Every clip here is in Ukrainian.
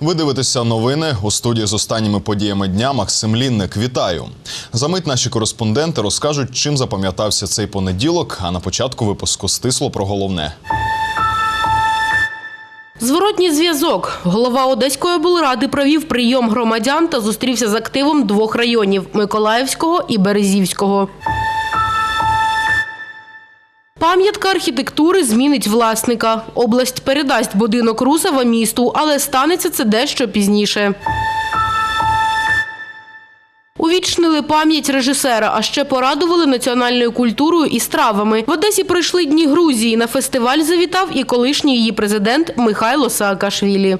Ви дивитеся новини у студії з останніми подіями дня. Максим Лінник. Вітаю. Замить наші кореспонденти розкажуть, чим запам'ятався цей понеділок. А на початку випуску стисло про головне. Зворотній зв'язок. Голова Одеської облради провів прийом громадян та зустрівся з активом двох районів Миколаївського і Березівського. Пам'ятка архітектури змінить власника. Область передасть будинок Русова місту, але станеться це дещо пізніше. Увічнили пам'ять режисера, а ще порадували національною культурою і стравами. В Одесі пройшли дні Грузії. На фестиваль завітав і колишній її президент Михайло Саакашвілі.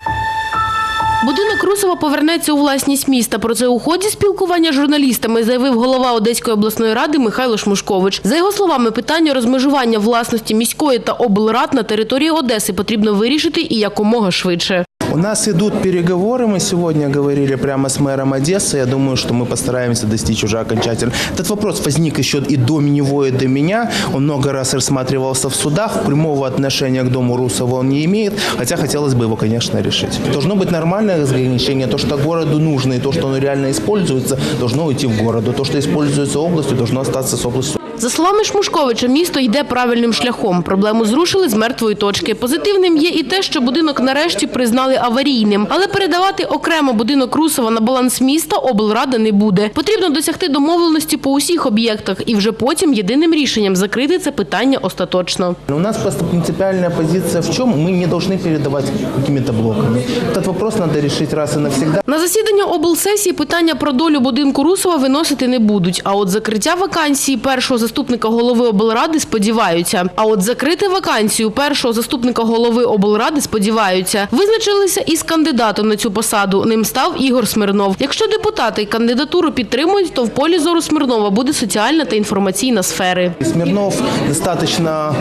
Будинок Русова повернеться у власність міста. Про це у ході спілкування з журналістами заявив голова Одеської обласної ради Михайло Шмушкович. За його словами, питання розмежування власності міської та облрад на території Одеси потрібно вирішити і якомога швидше. У нас идут переговоры, мы сегодня говорили прямо с мэром Одессы, я думаю, что мы постараемся достичь уже окончательно. Этот вопрос возник еще и до него, и до меня, он много раз рассматривался в судах, прямого отношения к дому Русова он не имеет, хотя хотелось бы его, конечно, решить. Должно быть нормальное разграничение, то, что городу нужно, и то, что оно реально используется, должно уйти в городу, то, что используется областью, должно остаться с областью. За словами Шмушковича, місто йде правильним шляхом. Проблему зрушили з мертвої точки. Позитивним є і те, що будинок нарешті признали аварійним. Але передавати окремо будинок Русова на баланс міста облрада не буде. Потрібно досягти домовленості по усіх об'єктах і вже потім єдиним рішенням закрити це питання остаточно. У нас просто принципиальная позиция в чем? Мы не должны передавать какими-то блоками. Этот вопрос надо решить раз и навсегда. На засідання облсесії питання про долю будинку Русова виносити не будуть. А от закриття вакансії першого заступника голови облради сподіваються. А от закрити вакансію першого заступника голови облради сподіваються. Визначилися із кандидатом на цю посаду. Ним став Ігор Смирнов. Якщо депутати кандидатуру підтримують, то в полі зору Смирнова буде соціальна та інформаційна сфери. Смирнов достаточно,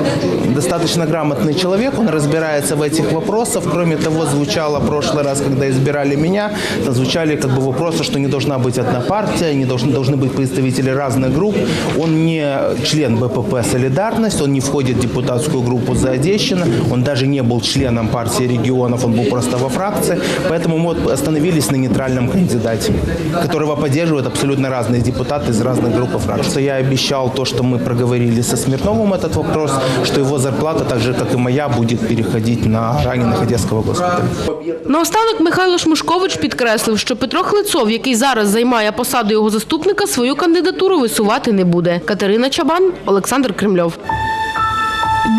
достаточно грамотный человек, он разбирается в этих вопросах. Кроме того, звучало в прошлый раз, когда избирали меня, там звучали как бы вопросы, что не должна быть одна партия, не должны, должны быть представители разных групп. Он не член БПП «Солидарность», он не входит в депутатскую группу за Одещина, он даже не был членом партии регионов, он был просто во фракции. Поэтому мы вот остановились на нейтральном кандидате, которого поддерживают абсолютно разные депутаты из разных групп и фракций. Я обещал то, что мы проговорили со Смирновым этот вопрос, что его зарплата, так же, как и моя, будет переходить на раненых Одесского госпиталя. Наостанок Михайло Шмушкович підкреслив, що Петро Хлицов, який зараз займає посаду його заступника, свою кандидатуру висувати не буде. Катерина Чабан, Олександр Кремльов.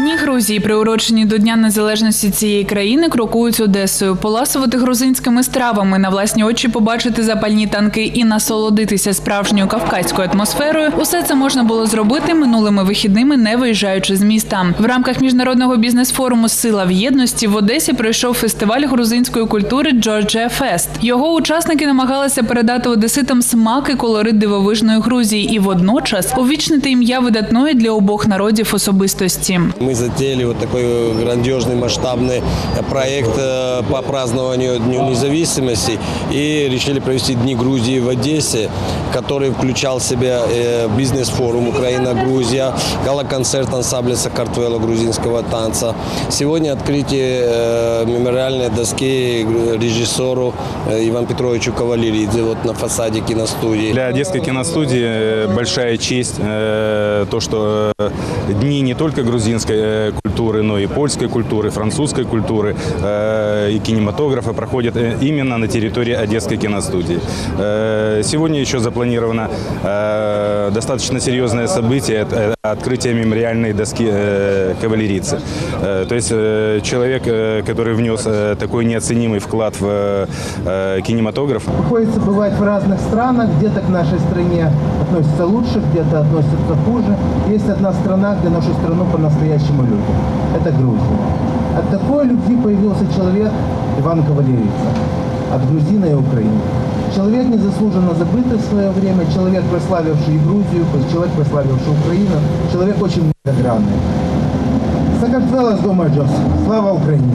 Дні Грузії, приурочені до Дня Незалежності цієї країни, крокують Одесою. Поласувати грузинськими стравами, на власні очі побачити запальні танки і насолодитися справжньою кавказькою атмосферою. Усе це можна було зробити минулими вихідними, не виїжджаючи з міста. В рамках міжнародного бізнес-форуму Сила в єдності в Одесі пройшов фестиваль грузинської культури Джорджія Фест. Його учасники намагалися передати одеситам смак і колорит дивовижної Грузії і водночас увічнити ім'я видатної для обох народів особистості. Мы затеяли вот такой грандиозный масштабный проект э, по празднованию Дню независимости и решили провести Дни Грузии в Одессе, который включал в себя э, бизнес-форум Украина-Грузия, гала-концерт ансамбля Сакартвела грузинского танца. Сегодня открытие э, мемориальной доски режиссеру э, Ивану Петровичу Кавалеридзе вот на фасаде киностудии. Для Одесской киностудии э, большая честь э, то, что э, дни не только грузинской э, культуры, но и польской культуры, французской культуры э, и кинематографа проходят э, именно на территории Одесской киностудии. Э, Сегодня еще запланировано э, достаточно серьезное событие открытие мемориальной доски э, кавалерийцы. Э, То есть э, человек, э, который внес э, такой неоценимый вклад в э, кинематограф, Приходится бывать в разных странах, где-то к нашей стране относятся лучше, где-то относятся хуже. Есть одна страна, где нашу страну по-настоящему любят. Это Грузия. От такой любви появился человек Иван Кавалерица. От грузина и Украины. Человек незаслуженно забытый в свое время, человек, прославивший Грузию, человек, прославивший Украину, человек очень многогранный. Закартвела з дома Джос. Слава Україні!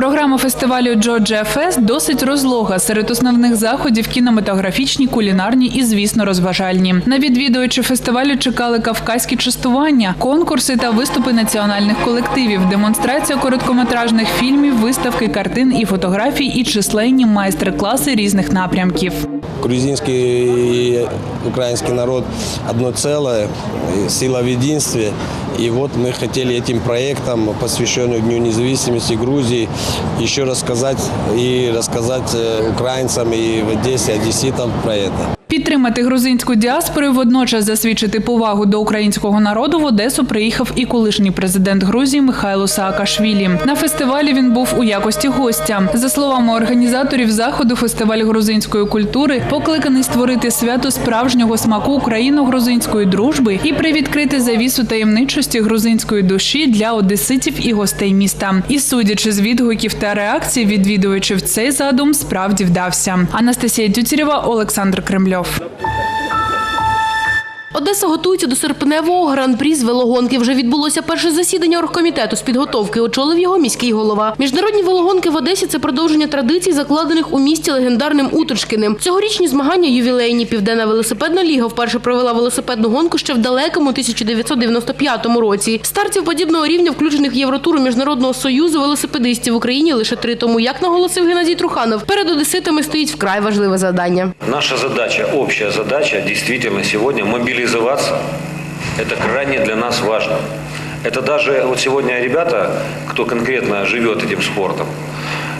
Програма фестивалю Джорджія Фест досить розлога. Серед основних заходів кінематографічні, кулінарні і, звісно, розважальні. На відвідувачі фестивалю чекали кавказькі частування, конкурси та виступи національних колективів, демонстрація короткометражних фільмів, виставки картин і фотографій, і численні майстер-класи різних напрямків. Грузинский и украинский народ одно целое, и сила в единстве. И вот мы хотели этим проектом, посвященным Дню независимости Грузии, еще рассказать и рассказать э, украинцам и в Одессе, одесситам про это. Підтримати грузинську діаспору, і водночас засвідчити повагу до українського народу в Одесу приїхав і колишній президент Грузії Михайло Саакашвілі. На фестивалі він був у якості гостя. За словами організаторів заходу, фестиваль грузинської культури покликаний створити свято справжнього смаку україно-грузинської дружби і привідкрити завісу таємничості грузинської душі для одеситів і гостей міста. І судячи з відгуків та реакцій відвідувачів, цей задум справді вдався. Анастасія Тютєрєва, Олександр Кремльов. lớp Одеса готується до серпневого гран-прі з велогонки. Вже відбулося перше засідання оргкомітету з підготовки. Очолив його міський голова. Міжнародні велогонки в Одесі це продовження традицій, закладених у місті легендарним Уточкиним. Цьогорічні змагання ювілейні. Південна велосипедна ліга вперше провела велосипедну гонку ще в далекому 1995 році. Стартів подібного рівня, включених в Євротуру Міжнародного союзу велосипедистів в Україні лише три. Тому, як наголосив Геннадій Труханов, перед одеситами стоїть вкрай важливе завдання. Наша задача, общая задача, действительно сегодня мобилизоваться. Это крайне для нас важно. Это даже вот сегодня ребята, кто конкретно живет этим спортом,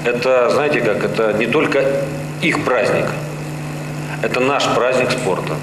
это, знаете как, это не только их праздник, это наш праздник спорта.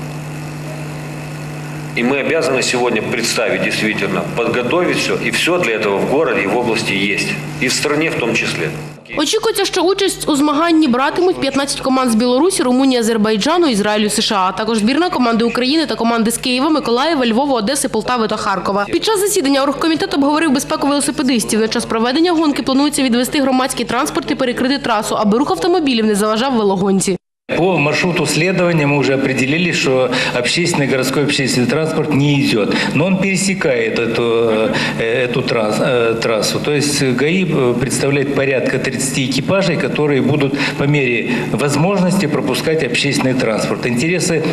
И мы обязаны сегодня представить действительно, подготовить все, и все для этого в городе и в области есть. И в стране в том числе. Очікується, що участь у змаганні братимуть 15 команд з Білорусі, Румунії, Азербайджану, Ізраїлю, США, а також збірна команди України та команди з Києва, Миколаєва, Львова, Одеси, Полтави та Харкова. Під час засідання оргкомітет обговорив безпеку велосипедистів. На час проведення гонки планується відвести громадський транспорт і перекрити трасу, аби рух автомобілів не заважав велогонці. По маршруту следования мы уже определили, что общественный городской общественный транспорт не идет, но он пересекает эту, э, эту трасс- э, трассу. То есть ГАИ представляет порядка 30 экипажей, которые будут по мере возможности пропускать общественный транспорт. Интересы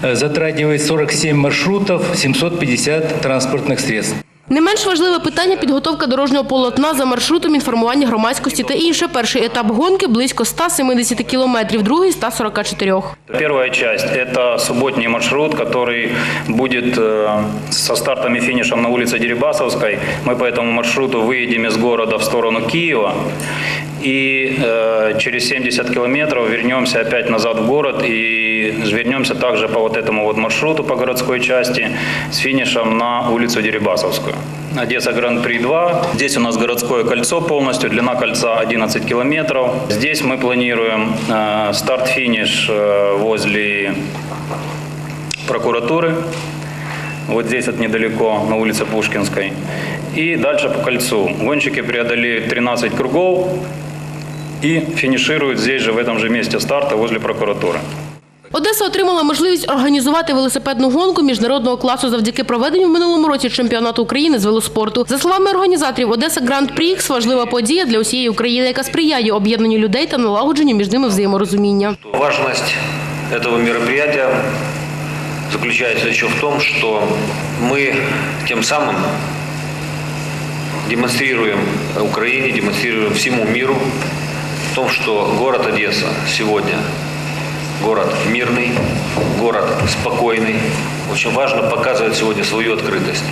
э, затрагивает 47 маршрутов, 750 транспортных средств. Не менш важливе питання підготовка дорожнього полотна за маршрутом інформування громадськості та інше. Перший етап гонки близько 170 кілометрів, другий – 144. Первая часть – это субботний маршрут, который будет э, со стартом и финишем на улице Дерибасовской. Мы по этому маршруту выедем из города в сторону Киева и э, через 70 километров вернемся опять назад в город и вернемся также по вот этому вот маршруту по городской части с финишем на улицу Дерибасовскую. Одесса Гран-при 2. Здесь у нас городское кольцо полностью, длина кольца 11 километров. Здесь мы планируем э, старт-финиш э, возле прокуратуры. Вот здесь вот недалеко, на улице Пушкинской. И дальше по кольцу. Гонщики преодолеют 13 кругов и финишируют здесь же, в этом же месте старта, возле прокуратуры. Одеса отримала можливість організувати велосипедну гонку міжнародного класу завдяки проведенню в минулому році чемпіонату України з велоспорту. За словами організаторів, Одеса Гранд Прікс важлива подія для усієї України, яка сприяє об'єднанню людей та налагодженню між ними взаєморозуміння. Важность этого мероприятия заключается еще в том, что мы тем самым демонстрируем Украине, демонстрируем всему миру в том, что город Одесса сегодня Город мирный, город спокойный. Очень важно показывать сегодня свою открытость.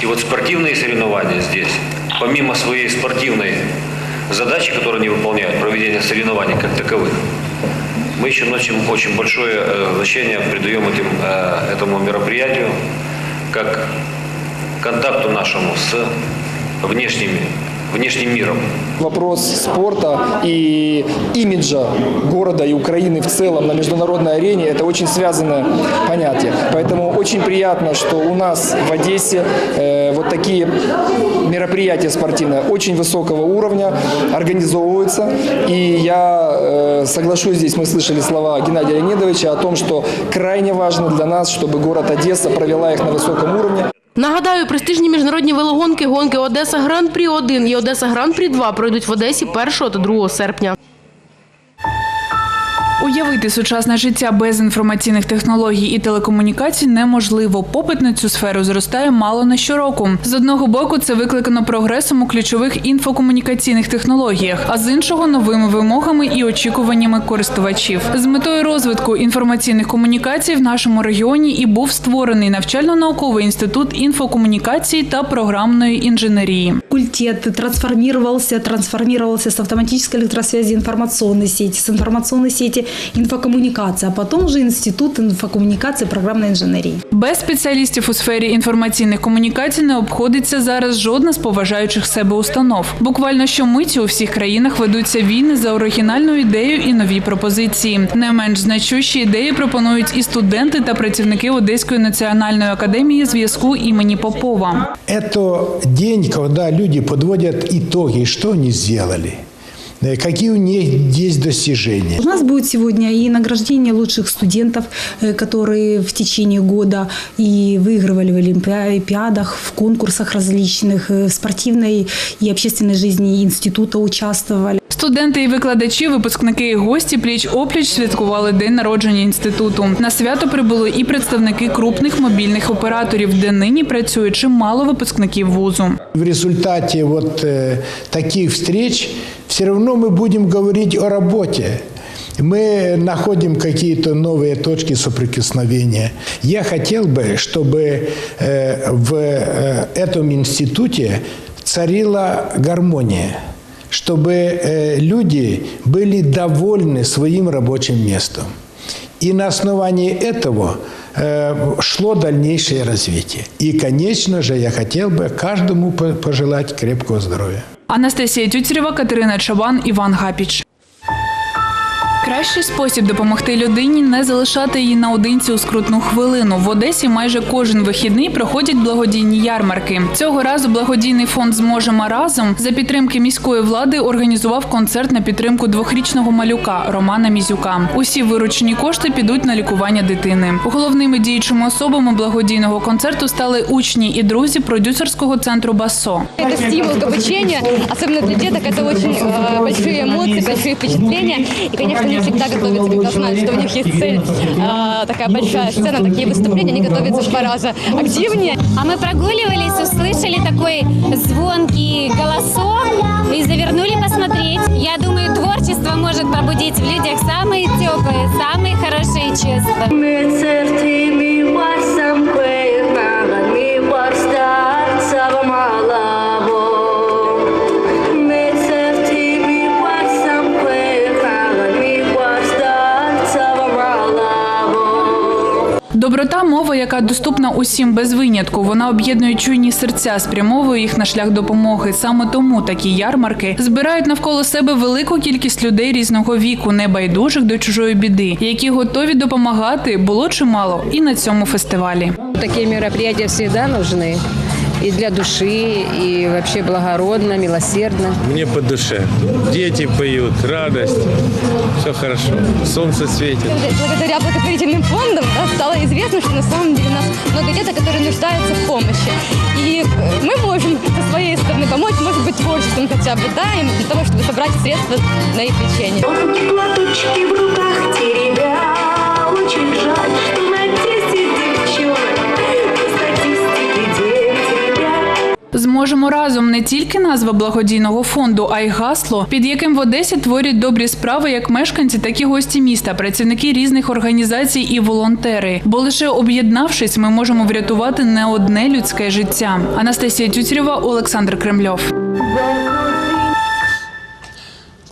И вот спортивные соревнования здесь, помимо своей спортивной задачи, которую они выполняют, проведение соревнований как таковых, мы еще очень, очень большое э, значение придаем этим, э, этому мероприятию как контакту нашему с внешними внешним миром. Вопрос спорта и имиджа города и Украины в целом на международной арене – это очень связанное понятие. Поэтому очень приятно, что у нас в Одессе э, вот такие мероприятия спортивные очень высокого уровня организовываются. И я э, соглашусь здесь, мы слышали слова Геннадия Леонидовича о том, что крайне важно для нас, чтобы город Одесса провела их на высоком уровне. Нагадаю, престижні міжнародні велогонки гонки Одеса Гран-прі 1 і Одеса Гран-прі 2 пройдуть в Одесі 1 та 2 серпня. Уявити сучасне життя без інформаційних технологій і телекомунікацій неможливо. Попит на цю сферу зростає мало не щороку. З одного боку, це викликано прогресом у ключових інфокомунікаційних технологіях, а з іншого новими вимогами і очікуваннями користувачів. З метою розвитку інформаційних комунікацій в нашому регіоні і був створений навчально-науковий інститут інфокомунікації та програмної інженерії. факультет трансформировался, трансформировался с автоматической электросвязи информационной сети, с информационной сети инфокоммуникация, а потом уже институт инфокоммуникации и программной инженерии. Без спеціалістів у сфері інформаційних комунікацій не обходиться зараз жодна з поважаючих себе установ. Буквально щомиті у всіх країнах ведуться війни за оригінальну ідею і нові пропозиції. Не менш значущі ідеї пропонують і студенти та працівники Одеської національної академії зв'язку імені Попова. Это день, когда люди подводят итоги, что они сделали, э, какие у них есть достижения. У нас будет сегодня и награждение лучших студентов, э, которые в течение года и выигрывали в олимпиадах, в конкурсах различных, э, в спортивной и общественной жизни института участвовали. Студенти і викладачі, випускники і гості пліч опліч святкували день народження інституту. На свято прибули і представники крупних мобільних операторів, де нині працює чимало випускників вузу. В результате вот э, таких встреч все равно мы будем говорить о работе. Мы находим какие-то новые точки соприкосновения. Я хотел бы, чтобы э, в э, этом институте царила гармония, чтобы э, люди были довольны своим рабочим местом. И на основании этого э, шло дальнейшее развитие. И, конечно же, я хотел бы каждому по- пожелать крепкого здоровья. Анастасія Тюцєва, Катерина Чабан, Іван Гапіч. Кращий спосіб допомогти людині не залишати її наодинці у скрутну хвилину. В Одесі майже кожен вихідний проходять благодійні ярмарки. Цього разу благодійний фонд Зможемо разом за підтримки міської влади організував концерт на підтримку двохрічного малюка Романа Мізюка. Усі виручені кошти підуть на лікування дитини. Головними діючими особами благодійного концерту стали учні і друзі продюсерського центру Басо. Это стимул к обучению, особенно для деток, это очень э, большие эмоции, большие впечатления. И, конечно, они всегда готовятся, когда знают, что у них есть цель, э, такая большая сцена, такие выступления, они готовятся в два раза активнее. А мы прогуливались, услышали такой звонкий голосок и завернули посмотреть. Я думаю, творчество может пробудить в людях самые теплые, самые хорошие чувства. Доброта мова, яка доступна усім без винятку. Вона об'єднує чуйні серця, спрямовує їх на шлях допомоги. Саме тому такі ярмарки збирають навколо себе велику кількість людей різного віку, небайдужих до чужої біди, які готові допомагати було чимало і на цьому фестивалі. Такі мероприятия завжди нужны. И для души, и вообще благородно, милосердно. Мне по душе. Дети поют, радость. Все хорошо. Солнце светит. Благодаря благотворительным фондам да, стало известно, что на самом деле у нас много деток, которые нуждаются в помощи. И э, мы можем со своей стороны помочь, может быть, творчеством хотя бы, да, им для того, чтобы собрать средства на их лечение. Платочки в руках теребя, очень жаль, что Зможемо разом не тільки назва благодійного фонду, а й гасло, під яким в Одесі творять добрі справи як мешканці, так і гості міста, працівники різних організацій і волонтери. Бо лише об'єднавшись, ми можемо врятувати не одне людське життя. Анастасія Тюцєрєва, Олександр Кремльов.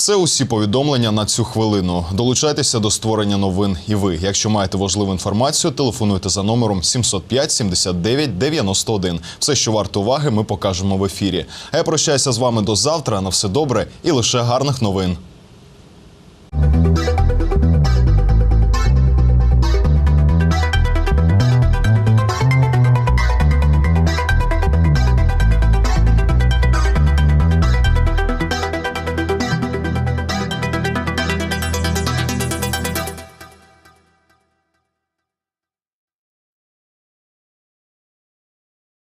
Це усі повідомлення на цю хвилину. Долучайтеся до створення новин і ви. Якщо маєте важливу інформацію, телефонуйте за номером 705 79 91. Все, що варто уваги, ми покажемо в ефірі. А я прощаюся з вами до завтра. На все добре і лише гарних новин.